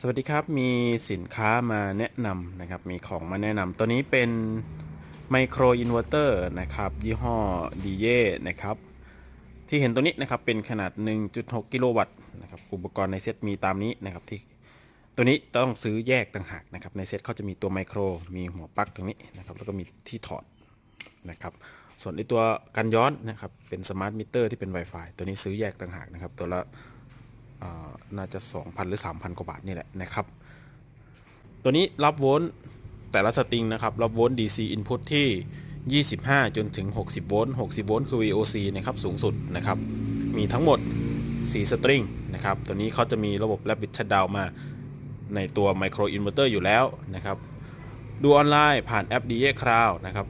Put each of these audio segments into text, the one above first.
สวัสดีครับ มีสินค้ามาแนะนำนะครับ มีของมาแนะนำตัวนี้เป็นไมโครอินเวอร์เตอร์นะครับ ยี่ห้อดีเย่นะครับ ที่เห็นตัวนี้นะครับ เป็นขนาด 1.6 กิโลวัตต์นะครับ อุปกรณ์ในเซตมีตามนี้นะครับ ที่ตัวนี้ต้องซื้อแยกต่างหากนะครับ ในเซตเขาจะมีตัวไมโคร มีหัวปลั๊กตรงนี้นะครับ แล้วก็มีที่ถอดนะครับ ส่วนในตัวกันย้อนนะครับ เป็นสมาร์ทมิเตอร์ที่เป็น Wi-Fi ตัวนี้ซื้อแยกต่างหากนะครับ ตัวละ น่าจะ 2,000 หรือ 3,000 กว่าบาทนี่แหละนะครับ ตัวนี้รับโวลต์แต่ละสตริงนะครับ รับโวลต์ DC input ที่ 25 จนถึง 60 โวลต์ 60 โวลต์คือ VOC นะครับ สูงสุดนะครับ มีทั้งหมด 4 สตริงนะครับ ตัวนี้เขาจะมีระบบ Rapid Shutdown มาในตัว Micro Inverter อยู่แล้วนะครับ ดูออนไลน์ผ่านแอป DA Cloud นะครับ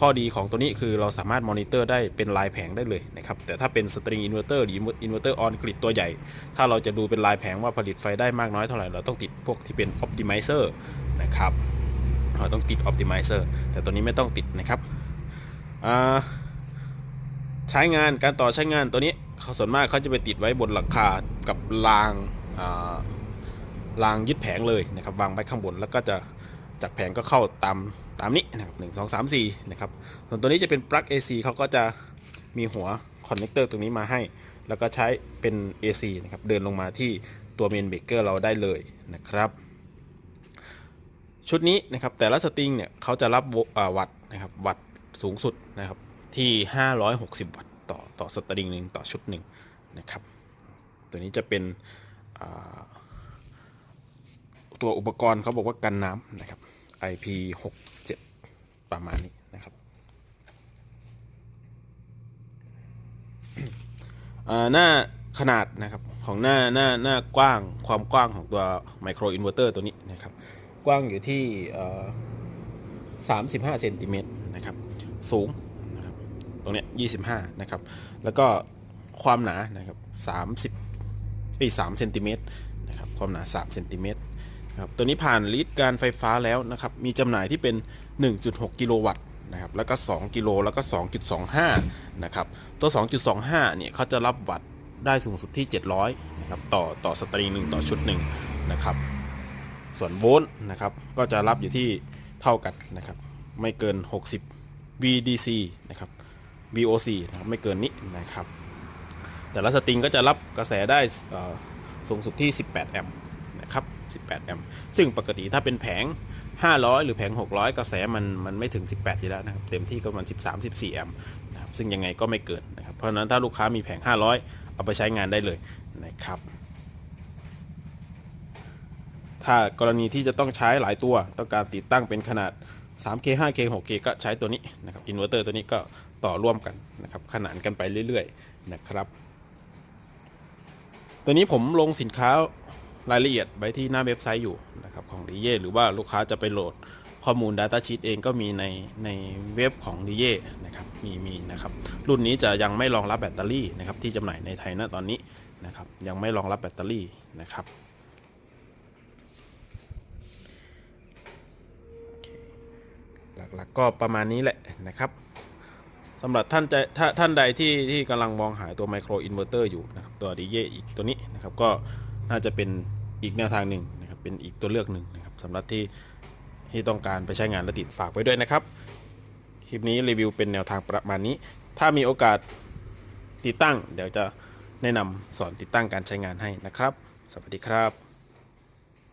ข้อดีของตัวนี้คือเราสามารถมอนิเตอร์ได้เป็นลายแผงได้เลยนะครับ แต่ถ้าเป็นสตริงอินเวอร์เตอร์หรืออินเวอร์เตอร์ออนกริดตัวใหญ่ ถ้าเราจะดูเป็นลายแผงว่าผลิตไฟได้มากน้อยเท่าไหร่ เราต้องติดพวกที่เป็นอ p ติ m i เซอร์นะครับเราต้องติดอ p ติ m i เซอร์แต่ตัวนี้ไม่ต้องติดนะครับใช้งานการต่อใช้งานตัวนี้เขาส่วนมากเขาจะไปติดไว้บนหลังคากับรางรางยึดแผงเลยนะครับวางไว้ข้างบนแล้วก็จะจากแผงก็เข้าตาม ตามนี้นะครับหนึ่งสองสามสี่นะครับส่วนตัวนี้จะเป็นปลั๊ก AC เขาก็จะมีหัวคอนเนคเตอร์ตรงนี้มาให้ แล้วก็ใช้เป็น AC นะครับเดินลงมาที่ตัวเมนเบรกเกอร์เราได้เลยนะครับชุดนี้นะครับแต่ละสตริงเนี่ยเขาจะรับวัตต์นะครับวัตต์สูงสุดนะครับที่ 560 วัตต์ต่อต่อสตริงหนึ่งต่อชุดหนึ่งนะครับตัวนี้จะเป็นตัวอุปกรณ์เขาบอกว่ากันน้ำนะครับ IP67 ประมาณนี้นะครับหน้าขนาดนะครับของหน้าหน้าหน้ากว้างความกว้างของตัวไมโครอินเวอร์เตอร์ตัวนี้นะครับ กว้างอยู่ที่35เซนติเมตรนะครับ สูงนะครับตรงเนี้ย25 นะครับ แล้วก็ความหนานะครับ30ปี3เซนติเมตรนะครับ ความหนา3เซนติเมตร นะครับตัวนี้ผ่านลิตรการไฟฟ้าแล้วนะครับมีจำหน่ายที่เป็น 1.6 กิโลวัตต์นะครับแล้วก็ 2 กิโลแล้วก็ 2.25 นะครับ ตัว 2.25 เนี่ยเขาจะรับวัตต์ได้สูงสุดที่ 700 นะครับ ต่อต่อสตริงหนึ่งต่อชุดหนึ่งนะครับ ส่วนโวลต์นะครับ ก็จะรับอยู่ที่เท่ากันนะครับ ไม่เกิน 60 VDC นะครับ VOC นะครับ ไม่เกินนี้นะครับ แต่ละสตริงก็จะรับกระแสได้สูงสุดที่ 18 แอมป์ ครับ 18 แอมป์ซึ่งปกติถ้าเป็นแผง 500 หรือแผง 600 กระแสมันมันไม่ถึง 18 อยู่แล้วนะครับ เต็มที่ก็ประมาณ13 14 แอมป์นะครับซึ่งยังไงก็ไม่เกินนะครับ เพราะฉะนั้นถ้าลูกค้ามีแผง 500 เอาไปใช้งานได้เลยนะครับ ถ้ากรณีที่จะต้องใช้หลายตัว ต้องการติดตั้งเป็นขนาด 3K 5K 6K ก็ใช้ตัวนี้นะครับ อินเวอร์เตอร์ตัวนี้ก็ต่อร่วมกันนะครับ ขนานกันไปเรื่อย ๆ นะครับ ตัวนี้ผมลงสินค้า รายละเอียดไว้ที่หน้าเว็บไซต์อยู่นะครับของดีเย่หรือว่าลูกค้าจะไปโหลดข้อมูล Data Sheet เองก็มีในในเว็บของดีเย่นะครับมีมีนะครับรุ่นนี้จะยังไม่รองรับแบตเตอรี่นะครับที่จำหน่ายในไทยณตอนนี้นะครับยังไม่รองรับแบตเตอรี่นะครับหลักๆก็ประมาณนี้แหละนะครับสำหรับท่านจะถ้าท่านใดที่ที่กำลังมองหาตัวไมโครอินเวอร์เตอร์อยู่นะครับตัวดีเยอีกตัวนี้นะครับก็ น่าจะเป็นอีกแนวทางหนึ่งนะครับเป็นอีกตัวเลือกหนึ่งนะครับสำหรับที่ที่ต้องการไปใช้งานและติดฝากไว้ด้วยนะครับ คลิปนี้รีวิวเป็นแนวทางประมาณนี้ ถ้ามีโอกาสติดตั้ง เดี๋ยวจะแนะนำสอนติดตั้งการใช้งานให้นะครับ สวัสดีครับ